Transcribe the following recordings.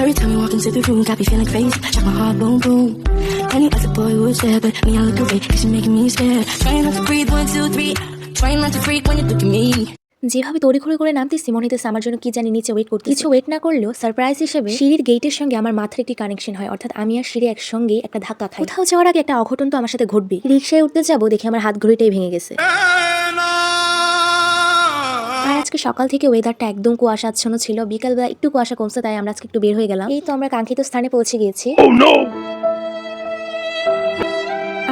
Every time we walk into the room, got me feeling crazy. Shot my heart, boom, boom. Any other boy would stare, but me, I look away, cause you're making me scared. Trying not to breathe, one, two, three. Trying not to freak when you look at me. যেভাবে তড়িঘড়ি করে নামতেছি মনে হইতেছে আমার জন্য কি জানি নিচে ওয়েট করতে কিছু ওয়েট না করলেও সারপ্রাইজ হিসেবে সিঁড়ির গেটের সঙ্গে আমার মাথার একটি কানেকশন হয় অর্থাৎ আমি আর সিঁড়ি একসঙ্গে একটা ধাক্কা খাই কোথাও যাওয়ার আগে একটা অঘটন তো আমার সাথে ঘটবে রিক্সায় উঠতে যাব দেখে আমার হাত ঘড়িটাই ভেঙে গেছে আজকে সকাল থেকে ওয়েদারটা একদম কুয়াশাচ্ছন্ন ছিল। বিকালবেলা একটু কুয়াশা কমছে তাই আমরা আজকে একটু বের হয়ে গেলাম। এই তো আমরা কাঙ্ক্ষিত স্থানে পৌঁছে গিয়েছি।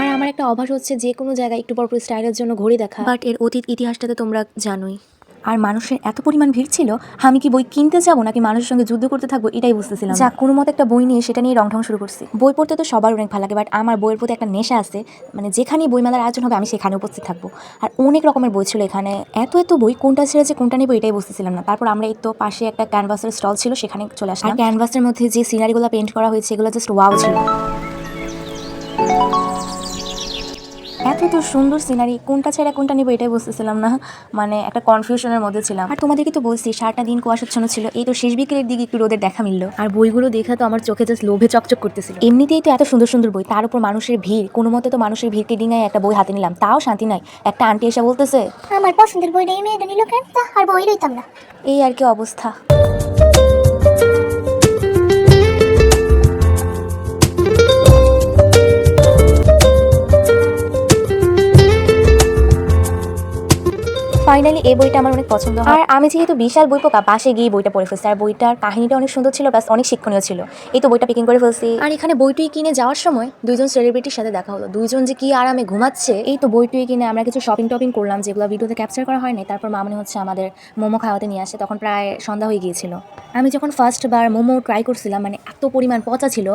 আর আমার একটা অভ্যাস হচ্ছে যে কোনো জায়গায় একটু পরপর স্টাইলের জন্য ঘড়ি দেখা। বাট এর অতীত ইতিহাসটা তো তোমরা জানোই। আর মানুষের এত পরিমাণ ভিড় ছিল আমি কি বই কিনতে যাব নাকি মানুষের সঙ্গে যুদ্ধ করতে থাকব এটাই বুঝতেছিলাম যা কোনো মতো একটা বই নিয়ে সেটা নিয়ে রং ঢং শুরু করছি। বই পড়তে তো সবার অনেক ভালো লাগে বাট আমার বইয়ের প্রতি একটা নেশা আছে মানে যেখানেই বইমেলার আয়োজন হবে আমি সেখানে উপস্থিত থাকব। আর অনেক রকমের বই ছিল এখানে এত এত বই কোনটা ছেড়ে যে কোনটা নেব এটাই বুঝতেছিলাম না। তারপর আমরা এই তো পাশে একটা ক্যানভাসের স্টল ছিল সেখানে চলে আসলাম। ক্যানভাসের মধ্যে যে সিনারিগুলো পেন্ট করা হয়েছে এগুলো জাস্ট ওয়াও ছিল। এত তো সুন্দর সিনারি কোনটা ছেড়ে কোনটা নিবো এটাই বুঝতেছিলাম না। মানে একটা কনফিউশনের মধ্যে ছিলাম। আর তোমাদেরকে তো বলছি সারাটা দিন কুয়াশাচ্ছন্ন ছিল এই তো শেষ বিকেলের দিকে একটু রোদের দেখা মিললো। আর বইগুলো দেখে তো আমার চোখে জাস্ট লোভে চকচক করতেছিল। এমনিতেই তো এত সুন্দর সুন্দর বই তার উপর মানুষের ভিড় কোনো মতে তো মানুষের ভিড়কে ডিঙায় একটা বই হাতে নিলাম তাও শান্তি নাই। একটা আন্টি এসে বলতেছে আমার পছন্দের বইটা এই মেয়েটা নিল কেন? আর বই লইতাম না। এই আর কি অবস্থা। ফাইনালি এই বইটা আমার অনেক পছন্দ আর আমি যেহেতু বিশাল বই পোকা, পাশে গিয়ে বইটা পড়ে ফেলছি। আর বইটার কাহিনীটা অনেক সুন্দর ছিল প্লাস অনেক শিক্ষণীয় ছিল। এই তো বইটা পিকিং করে ফেলছি। আর এখানে বইটুই কিনে যাওয়ার সময় দুইজন সেলিব্রিটির সাথে দেখা হলো। দুইজন যে কি আরামে ঘুমাচ্ছে, এই তো বইটুই কিনে আমরা কিছু শপিং টপিং করলাম, যেগুলো ভিডিওতে ক্যাপচার করা হয়নি। তারপর মামনি হচ্ছে আমাদের মোমো খাওয়াতে নিয়ে আসে, তখন প্রায় সন্ধ্যা হয়ে গিয়েছিল। আমি যখন ফার্স্ট বার মোমো ট্রাই করছিলাম মানে এত পরিমাণ পচা ছিল,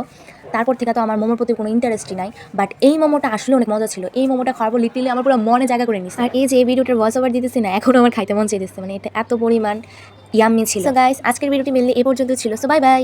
তারপর থেকে তো আমার মোমোর প্রতি কোনো ইন্টারেস্টই নাই। বাট এই মোমোটা আসলে অনেক মজা ছিল। এই মোমোটা খাওয়ার পর লিটারলি আমার পুরো মনে জায়গা করে নিচ্ছে আর এই যে এই ভিডিওটার ভয়েস ওভার দিতেছি না এখনও আমার খাইতে মন চেয়ে দিচ্ছে মানে এটা এত পরিমাণ ইয়াম্মি ছিল। গাইস আজকের ভিডিওটি মিললে এ পর্যন্ত ছিল। So bye bye